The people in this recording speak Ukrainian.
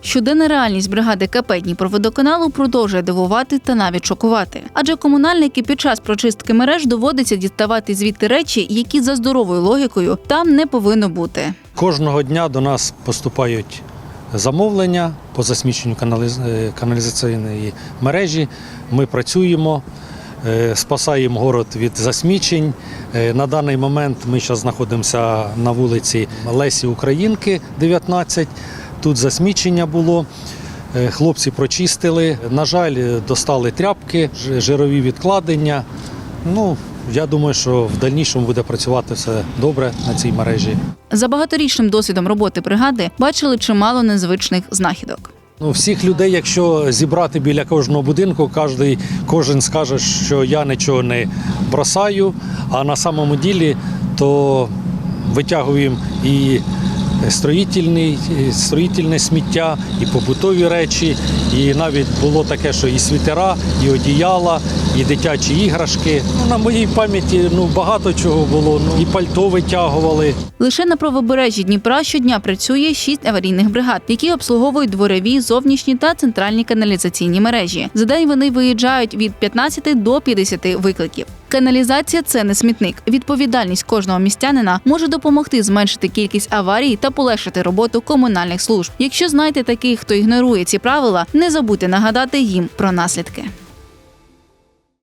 Щоденна реальність бригади КП Дніпроводоканалу продовжує дивувати та навіть шокувати. Адже комунальники під час прочистки мереж доводиться діставати звідти речі, які за здоровою логікою там не повинно бути. Кожного дня до нас поступають замовлення по засміченню е, каналізаційної мережі. Ми працюємо, е, спасаємо город від засмічень. Е, На даний момент ми зараз знаходимося на вулиці Лесі Українки, 19. Тут засмічення було. Е, Хлопці прочистили. На жаль, е, достали тряпки, жирові відкладення. Ну, я думаю, що в дальнішому буде працювати все добре на цій мережі. За багаторічним досвідом роботи бригади бачили чимало незвичних знахідок. Ну, всіх людей, якщо зібрати біля кожного будинку, кожен, кожен скаже, що я нічого не бросаю, а на самому ділі то витягуємо і строїтельне сміття, і побутові речі, і навіть було таке, що і світера, і одіяла, і дитячі іграшки. Ну, на моїй пам'яті ну, багато чого було. Ну, і пальто витягували. Лише на правобережжі Дніпра щодня працює шість аварійних бригад, які обслуговують дворові, зовнішні та центральні каналізаційні мережі. За день вони виїжджають від 15 до 50 викликів. Каналізація це не смітник. Відповідальність кожного містянина може допомогти зменшити кількість аварій та полегшити роботу комунальних служб. Якщо знаєте таких, хто ігнорує ці правила, не забудьте нагадати їм про наслідки.